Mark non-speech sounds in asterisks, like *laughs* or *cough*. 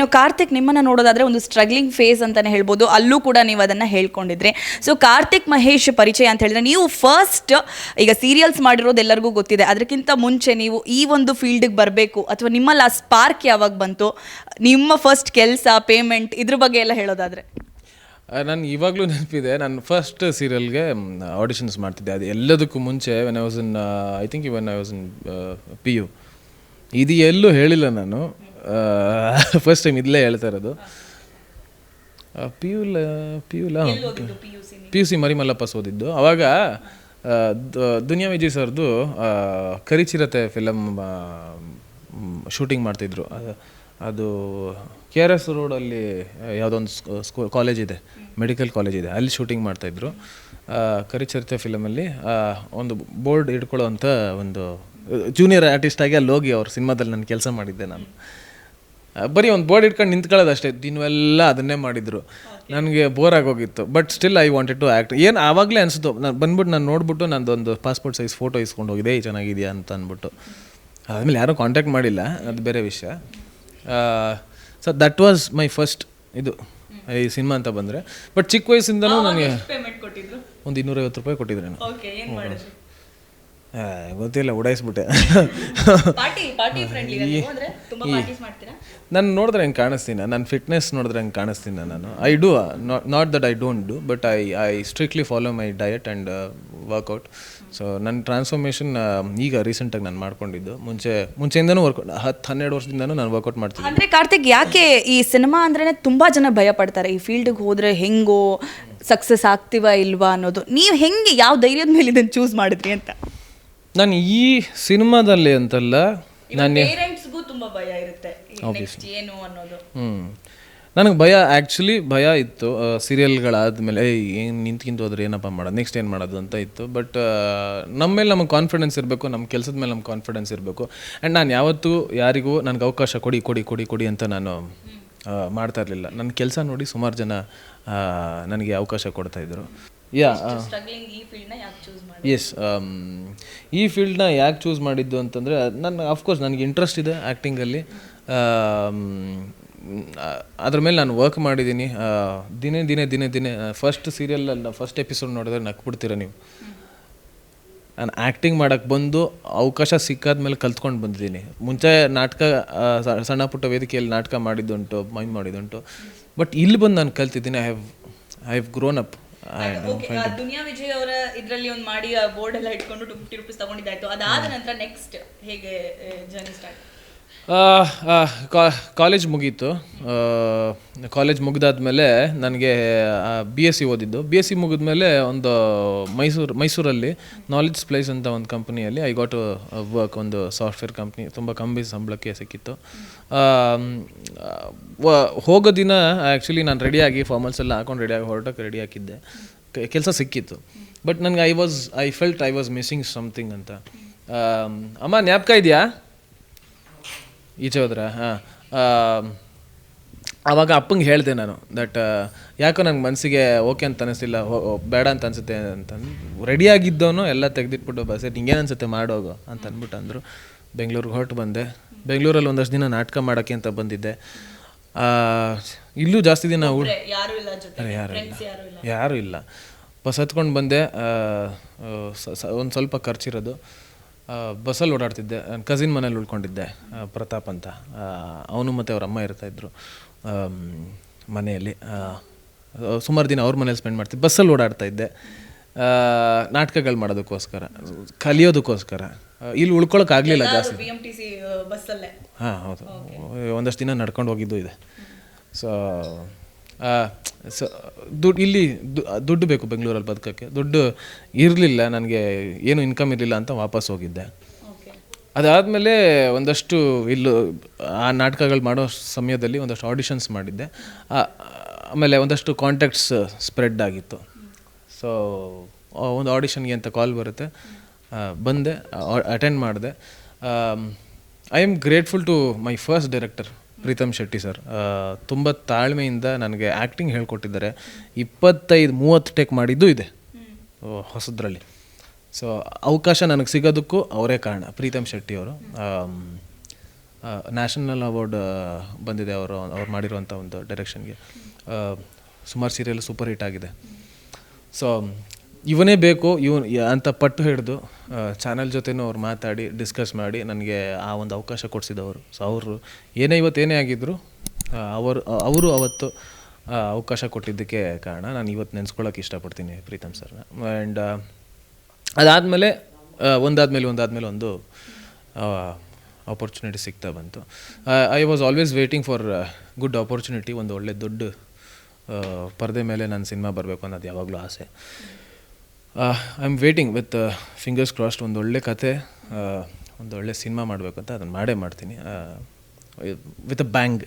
ಇನ್ನು ಕಾರ್ತಿಕ್ ನಿಮ್ಮನ್ನ ನೋಡೋದಾದ್ರೆ ಒಂದು ಸ್ಟ್ರಗ್ಲಿಂಗ್ ಫೇಸ್ ಅಂತಾನೆ ಹೇಳ್ಬೋದು. ಅಲ್ಲೂ ಕೂಡ ನೀವು ಅದನ್ನ ಹೇಳ್ಕೊಂಡಿದ್ರಿ. ಸೊ ಕಾರ್ತಿಕ್ ಮಹೇಶ್ ಪರಿಚಯ ಅಂತ ಹೇಳಿದ್ರೆ ನೀವು ಫಸ್ಟ್ ಈಗ ಸೀರಿಯಲ್ಸ್ ಮಾಡಿರೋದು ಎಲ್ಲರಿಗೂ ಗೊತ್ತಿದೆ. ಅದಕ್ಕಿಂತ ಮುಂಚೆ ನೀವು ಈ ಒಂದು ಫೀಲ್ಡಿಗೆ ಬರಬೇಕು ಅಥವಾ ನಿಮ್ಮಲ್ಲಿ ಆ ಸ್ಪಾರ್ಕ್ ಯಾವಾಗ ಬಂತು? ನಿಮ್ಮ ಫಸ್ಟ್ ಕೆಲಸ ಪೇಮೆಂಟ್ ಇದ್ರ ಬಗ್ಗೆ ಎಲ್ಲ ಹೇಳೋದಾದ್ರೆ. ನಾನು ಇವಾಗಲೂ ನೆನಪಿದೆ. ನಾನು ಫಸ್ಟ್ ಸೀರಿಯಲ್ಗೆ ಆಡಿಷನ್ಸ್ ಮಾಡ್ತಿದ್ದೆ. ಅದು ಎಲ್ಲದಕ್ಕೂ ಮುಂಚೆ when I was in I think even I was in P U ಇದು ಎಲ್ಲೂ ಹೇಳಿಲ್ಲ ನಾನು. ಫಸ್ಟ್ ಟೈಮ್ *laughs* ಇಲ್ಲೇ ಹೇಳ್ತಾ ಇರೋದು. ಪಿ ಯು ಪಿ ಯುಲ ಪಿ ಯು ಸಿ ಮರಿಮಲ್ಲಪ್ಪ ಸೋದಿದ್ದು ಅವಾಗ ದುನಿಯಾ ವಿಜಯ್ ಸರ್ದು ಕರಿಚಿರತೆ ಫಿಲಮ್ ಶೂಟಿಂಗ್ ಮಾಡ್ತಿದ್ರು. ಅದು- ಕೆ ಆರ್ ಎಸ್ ರೋಡಲ್ಲಿ ಯಾವುದೊಂದು ಸ್ಕೂಲ್ ಕಾಲೇಜ್ ಇದೆ ಮೆಡಿಕಲ್ ಕಾಲೇಜ್ ಇದೆ ಅಲ್ಲಿ ಶೂಟಿಂಗ್ ಮಾಡ್ತಾಯಿದ್ರು ಕರಿಚಿರತೆ ಫಿಲಮಲ್ಲಿ ಒಂದು ಬೋರ್ಡ್ ಇಟ್ಕೊಳ್ಳೋ ಅಂಥ ಒಂದು ಜೂನಿಯರ್ ಆರ್ಟಿಸ್ಟಾಗಿ ಅಲ್ಲಿ ಹೋಗಿ ಅವ್ರ ಸಿನಿಮಾದಲ್ಲಿ ನಾನು ಕೆಲಸ ಮಾಡಿದ್ದೆ ನಾನು. ಬರೀ ಒಂದು ಬೋರ್ಡ್ ಇಟ್ಕೊಂಡು ನಿಂತ್ಕೊಳ್ಳೋದು ಅಷ್ಟೇ. ದಿನವೆಲ್ಲ ಅದನ್ನೇ ಮಾಡಿದ್ರು. ನನಗೆ ಬೋರ್ ಆಗೋಗಿತ್ತು. But still I wanted to act ಏನು ಆವಾಗಲೇ ಅನಿಸ್ತು ನಾನು ಬಂದ್ಬಿಟ್ಟು ನಾನು ನೋಡ್ಬಿಟ್ಟು ನಂದೊಂದು ಪಾಸ್ಪೋರ್ಟ್ ಸೈಜ್ ಫೋಟೋ ಇಸ್ಕೊಂಡು ಹೋಗಿದೆ ಈ ಚೆನ್ನಾಗಿದೆಯಾ ಅಂತ ಅಂದ್ಬಿಟ್ಟು. ಆದಮೇಲೆ ಯಾರೂ ಕಾಂಟ್ಯಾಕ್ಟ್ ಮಾಡಿಲ್ಲ ಅದು ಬೇರೆ ವಿಷಯ. So that was my first ಇದು ಈ ಸಿನಿಮಾ ಅಂತ ಬಂದರೆ. ಬಟ್ ಚಿಕ್ಕ ವಯಸ್ಸಿಂದನೂ ನನಗೆ ಒಂದು ಇನ್ನೂರೈವತ್ತು ರೂಪಾಯಿ ಕೊಟ್ಟಿದ್ರೇನು ಓಕೆ ಏನು ಮಾಡಿದ್ರಿ ಆ, ಗೊತ್ತಿಲ್ಲ ಉಡಾಯಿಸ್ಬಿಟ್ಟೆ. ನಾನು ನೋಡಿದ್ರೆ ಹಂಗೆ ಕಾಣಿಸ್ತೀನಿ ನನ್ನ ಫಿಟ್ನೆಸ್ ನೋಡಿದ್ರೆ ಹಂಗೆ ಕಾಣಿಸ್ತೀನಿ ನಾನು. I do not that I don't do but I I strictly follow my diet and workout so ನನ್ನ ಟ್ರಾನ್ಸ್ಫಾರ್ಮೇಷನ್ ಈಗ ರೀಸೆಂಟಾಗಿ ನಾನು ಮಾಡ್ಕೊಂಡಿದ್ದು. ಮುಂಚೆ ಮುಂಚೆಯಿಂದನೂ ವರ್ಕೌಟ್ ಹತ್ತು ಹನ್ನೆರಡು ವರ್ಷದಿಂದನೂ ನಾನು ವರ್ಕೌಟ್ ಮಾಡ್ತೀನಿ ಅಂದರೆ ಕಾರ್ತಿಕ್ ಯಾಕೆ ಈ ಸಿನಿಮಾ ಅಂದ್ರೆ ತುಂಬ ಜನ ಭಯ ಪಡ್ತಾರೆ ಈ ಫೀಲ್ಡ್ಗೆ ಹೋದರೆ ಹೆಂಗೋ ಸಕ್ಸಸ್ ಆಗ್ತೀವ ಇಲ್ವಾ ಅನ್ನೋದು. ನೀವು ಹೆಂಗೆ ಯಾವ ಧೈರ್ಯದ ಮೇಲೆ ಇದನ್ನು ಚೂಸ್ ಮಾಡಿದ್ರಿ ಅಂತ? ನಾನು ಈ ಸಿನಿಮಾದಲ್ಲಿ ಅಂತಲ್ಲ ನಾನು ಪೇರೆಂಟ್ಸ್ಗೂ ತುಂಬಾ ಭಯ ಇರುತ್ತೆ ನೆಕ್ಸ್ಟ್ ಏನು ಅನ್ನೋದು. ಹ್ಞೂ ನನಗೆ ಭಯ ಆ್ಯಕ್ಚುಲಿ ಭಯ ಇತ್ತು ಸೀರಿಯಲ್ಗಳಾದಮೇಲೆ ಏನು ನಿಂತ್ಕಿಂತ ಹೋದ್ರೆ ಏನಪ್ಪ ಮಾಡೋದು ನೆಕ್ಸ್ಟ್ ಏನು ಮಾಡೋದು? ಅಂತ ಇತ್ತು. ಬಟ್ ನಮ್ಮ ಮೇಲೆ ನಮಗೆ ಕಾನ್ಫಿಡೆನ್ಸ್ ಇರಬೇಕು ನಮ್ಮ ಕೆಲಸದ ಮೇಲೆ ನಮ್ಗೆ ಕಾನ್ಫಿಡೆನ್ಸ್ ಇರಬೇಕು. ಆ್ಯಂಡ್ ನಾನು ಯಾವತ್ತೂ ಯಾರಿಗೂ ನನಗೆ ಅವಕಾಶ ಕೊಡಿ ಕೊಡಿ ಕೊಡಿ ಕೊಡಿ ಅಂತ ನಾನು ಮಾಡ್ತಾ ಇರಲಿಲ್ಲ. ನನ್ನ ಕೆಲಸ ನೋಡಿ ಸುಮಾರು ಜನ ನನಗೆ ಅವಕಾಶ ಕೊಡ್ತಾಯಿದ್ರು ಯಾ ಸ್ಟ್ರಗ್ಲಿಂಗ್ ಈ ಫೀಲ್ಡ್ನ ಯಾಕೆ ಚೂಸ್ ಮಾಡಿ ಎಸ್ ಈ ಫೀಲ್ಡ್ನ ಯಾಕೆ ಚೂಸ್ ಮಾಡಿದ್ದು ಅಂತಂದರೆ ನನ್ನ ಅಫ್ಕೋರ್ಸ್ ನನಗೆ ಇಂಟ್ರೆಸ್ಟ್ ಇದೆ ಆ್ಯಕ್ಟಿಂಗಲ್ಲಿ ಅದ್ರ ಮೇಲೆ ನಾನು ವರ್ಕ್ ಮಾಡಿದ್ದೀನಿ. ದಿನೇ ದಿನೇ ದಿನೇ ದಿನೇ ಫಸ್ಟ್ ಸೀರಿಯಲ್ಲ ಫಸ್ಟ್ ಎಪಿಸೋಡ್ ನೋಡಿದ್ರೆ ನಕ್ಬಿಡ್ತೀರ ನೀವು? ನಾನು ಆ್ಯಕ್ಟಿಂಗ್ ಮಾಡೋಕ್ಕೆ ಬಂದು ಅವಕಾಶ ಸಿಕ್ಕಾದ್ಮೇಲೆ ಕಲ್ತ್ಕೊಂಡು ಬಂದಿದ್ದೀನಿ. ಮುಂಚೆ ನಾಟಕ ಸಣ್ಣ ಪುಟ್ಟ ವೇದಿಕೆಯಲ್ಲಿ ನಾಟಕ ಮಾಡಿದ್ದುಂಟು ಮೈಂಡ್ ಮಾಡಿದ್ದುಂಟು. ಬಟ್ ಇಲ್ಲಿ ಬಂದು ನಾನು ಕಲ್ತಿದ್ದೀನಿ I have I have grown up Duniya Vijay ಅವರ ಇದರಲ್ಲಿ ಒಂದು ಮಾಡಿ ಬೋರ್ಡ್ ಎಲ್ಲ ಇಟ್ಕೊಂಡು ಟು ಫಿಫ್ಟಿ ರುಪೀಸ್ ತಗೊಂಡಿದ್ದಾಯ್ತು ಅದಾದ ನಂತರ ನೆಕ್ಸ್ಟ್ ಹೇಗೆ ಜರ್ನಿ ಸ್ಟಾರ್ಟ್ ಕಾಲೇಜ್ ಮುಗೀತು. ಕಾಲೇಜ್ ಮುಗಿದಾದ್ಮೇಲೆ ನನಗೆ ಬಿ ಎಸ್ ಸಿ ಓದಿದ್ದು. ಬಿ ಎಸ್ ಸಿ ಮುಗಿದ್ಮೇಲೆ ಒಂದು ಮೈಸೂರು ಮೈಸೂರಲ್ಲಿ ನಾಲೆಜ್ ಪ್ಲೇಸ್ ಅಂತ ಒಂದು ಕಂಪ್ನಿಯಲ್ಲಿ ಐ ಗಾಟ್ ವರ್ಕ್ ಒಂದು ಸಾಫ್ಟ್ವೇರ್ ಕಂಪ್ನಿ ತುಂಬ ಕಂಬಿ ಸಂಬಳಕ್ಕೆ ಸಿಕ್ಕಿತ್ತು. ಆ, ಹೋಗೋ ದಿನ ಆ್ಯಕ್ಚುಲಿ ನಾನು ರೆಡಿಯಾಗಿ ಫಾರ್ಮಲ್ಸ್ ಎಲ್ಲ ಹಾಕೊಂಡು ರೆಡಿಯಾಗಿ ಹೊರಟಕ್ಕೆ ರೆಡಿ ಹಾಕಿದ್ದೆ. ಕೆಲಸ ಸಿಕ್ಕಿತ್ತು. ಬಟ್ ನನಗೆ I was I felt I was missing something ಅಂತ. ಅಮ್ಮ ಜ್ಞಾಪಕ ಇದೆಯಾ? ಈಚೆ ಹೋದ್ರ? ಹಾಂ. ಆವಾಗ ಅಪ್ಪಂಗೆ ಹೇಳಿದೆ ನಾನು ದಟ್ ಯಾಕೋ ನಂಗೆ ಮನಸ್ಸಿಗೆ ಓಕೆ ಅಂತ ಅನಿಸ್ತಿಲ್ಲ ಬೇಡ ಅಂತ ಅನಿಸುತ್ತೆ ಅಂತಂದು ರೆಡಿಯಾಗಿದ್ದವನು ಎಲ್ಲ ತೆಗೆದಿಟ್ಬಿಟ್ಟು ಬಸ್ ಹಿಂಗೇನು ಅನಿಸುತ್ತೆ ಮಾಡೋಗು ಅಂತ ಅಂದ್ಬಿಟ್ಟು ಅಂದರು. ಬೆಂಗಳೂರಿಗೆ ಹೊರಟು ಬಂದೆ. ಬೆಂಗಳೂರಲ್ಲಿ ಒಂದಷ್ಟು ದಿನ ನಾಟಕ ಮಾಡೋಕ್ಕೆ ಅಂತ ಬಂದಿದ್ದೆ. ಇಲ್ಲೂ ಜಾಸ್ತಿ ದಿನ ಉಳ್ ಯಾರು ಇಲ್ಲ ಯಾರು ಇಲ್ಲ. ಬಸ್ ಹತ್ಕೊಂಡು ಬಂದೆ ಒಂದು ಸ್ವಲ್ಪ ಖರ್ಚಿರೋದು. ಬಸ್ಸಲ್ಲಿ ಓಡಾಡ್ತಿದ್ದೆ. ನನ್ನ ಕಸಿನ್ ಮನೇಲಿ ಉಳ್ಕೊಂಡಿದ್ದೆ ಪ್ರತಾಪ್ ಅಂತ. ಅವನು ಮತ್ತು ಅವ್ರ ಅಮ್ಮ ಇರ್ತಾಯಿದ್ರು ಮನೆಯಲ್ಲಿ. ಸುಮಾರು ದಿನ ಅವ್ರ ಮನೇಲಿ ಸ್ಪೆಂಡ್ ಮಾಡ್ತಿದ್ದೆ. ಬಸ್ಸಲ್ಲಿ ಓಡಾಡ್ತಾ ಇದ್ದೆ. ನಾಟಕಗಳು ಮಾಡೋದಕ್ಕೋಸ್ಕರ ಕಲಿಯೋದಕ್ಕೋಸ್ಕರ. ಆ, ಉಳ್ಕೊಳಕ್ ಆಗ್ಲಿಲ್ಲ ಜಾಸ್ತಿ. ಬಿ ಎಂ ಟಿ ಸಿ ಬಸ್ಸಲ್ಲೇ. ಹಾಂ ಹೌದು. ಒಂದಷ್ಟು ದಿನ ನಡ್ಕೊಂಡು ಹೋಗಿದ್ದು ಇದೆ. ಸೊ ಸೊ ದುಡ್ಡು ಇಲ್ಲಿ ದುಡ್ಡು ಬೇಕು ಬೆಂಗಳೂರಲ್ಲಿ ಬದುಕೋಕ್ಕೆ. ದುಡ್ಡು ಇರಲಿಲ್ಲ ನನಗೆ ಏನು ಇನ್ಕಮ್ ಇರಲಿಲ್ಲ ಅಂತ ವಾಪಸ್ ಹೋಗಿದ್ದೆ. ಅದಾದಮೇಲೆ ಒಂದಷ್ಟು ಇಲ್ಲು ಆ ನಾಟಕಗಳು ಮಾಡೋ ಸಮಯದಲ್ಲಿ ಒಂದಷ್ಟು ಆಡಿಷನ್ಸ್ ಮಾಡಿದ್ದೆ. ಆಮೇಲೆ ಒಂದಷ್ಟು ಕಾಂಟ್ಯಾಕ್ಟ್ಸ್ ಸ್ಪ್ರೆಡ್ ಆಗಿತ್ತು. ಸೊ ಒಂದು ಆಡಿಷನ್ಗೆ ಅಂತ ಕಾಲ್ ಬರುತ್ತೆ. ಬಂದೆ ಅಟೆಂಡ್ ಮಾಡಿದೆ. I am grateful to my first director Pritam Shetty sir ತುಂಬ ತಾಳ್ಮೆಯಿಂದ ನನಗೆ ಆ್ಯಕ್ಟಿಂಗ್ ಹೇಳ್ಕೊಟ್ಟಿದ್ದಾರೆ. ಇಪ್ಪತ್ತೈದು, ಮೂವತ್ತು ಟೇಕ್ ಮಾಡಿದ್ದು ಇದೆ. ಹೊಸದ್ರಲ್ಲಿ. ಸೊ ಅವಕಾಶ ನನಗೆ ಸಿಗೋದಕ್ಕೂ ಅವರೇ ಕಾರಣ, ಪ್ರೀತಮ್ ಶೆಟ್ಟಿ ಅವರು. ನ್ಯಾಷನಲ್ ಅವಾರ್ಡ್ ಬಂದಿದೆ ಅವರು, ಅವ್ರು ಮಾಡಿರುವಂಥ ಒಂದು ಡೈರೆಕ್ಷನ್ಗೆ ಸುಮಾರು ಸೀರಿಯಲ್ ಸೂಪರ್ ಹಿಟ್ ಆಗಿದೆ. ಸೊ ಇವನೇ ಬೇಕು, ಇವನ್ ಅಂತ ಪಟ್ಟು ಹಿಡಿದು ಚಾನಲ್ ಜೊತೆನೂ ಅವ್ರು ಮಾತಾಡಿ ಡಿಸ್ಕಸ್ ಮಾಡಿ ನನಗೆ ಆ ಒಂದು ಅವಕಾಶ ಕೊಡಿಸಿದವರು. ಸೊ ಅವರು ಏನೇ ಇವತ್ತು ಏನೇ ಆಗಿದ್ದರು ಅವರು ಅವರು ಅವತ್ತು ಅವಕಾಶ ಕೊಟ್ಟಿದ್ದಕ್ಕೆ ಕಾರಣ ನಾನು ಇವತ್ತು ನೆನೆಸ್ಕೊಳ್ಳೋಕೆ ಇಷ್ಟಪಡ್ತೀನಿ ಪ್ರೀತಮ್ ಸರ್ನ. ಆ್ಯಂಡ್ ಅದಾದಮೇಲೆ ಒಂದಾದಮೇಲೆ ಒಂದಾದಮೇಲೆ ಒಂದು ಆಪರ್ಚುನಿಟಿ ಸಿಗ್ತಾ ಬಂತು. I was always waiting for good opportunity ಒಂದು ಒಳ್ಳೆ ದೊಡ್ಡ ಪರದೆ ಮೇಲೆ ನಾನು ಸಿನಿಮಾ ಬರಬೇಕು ಅನ್ನೋದು ಯಾವಾಗಲೂ ಆಸೆ. I am waiting with fingers crossed ಒಂದು ಒಳ್ಳೆ ಕತೆ ಒಂದು ಒಳ್ಳೆ ಸಿನಿಮಾ ಮಾಡಬೇಕು ಅಂತ ಅದನ್ನು ಮಾಡೇ ಮಾಡ್ತೀನಿ. With a bang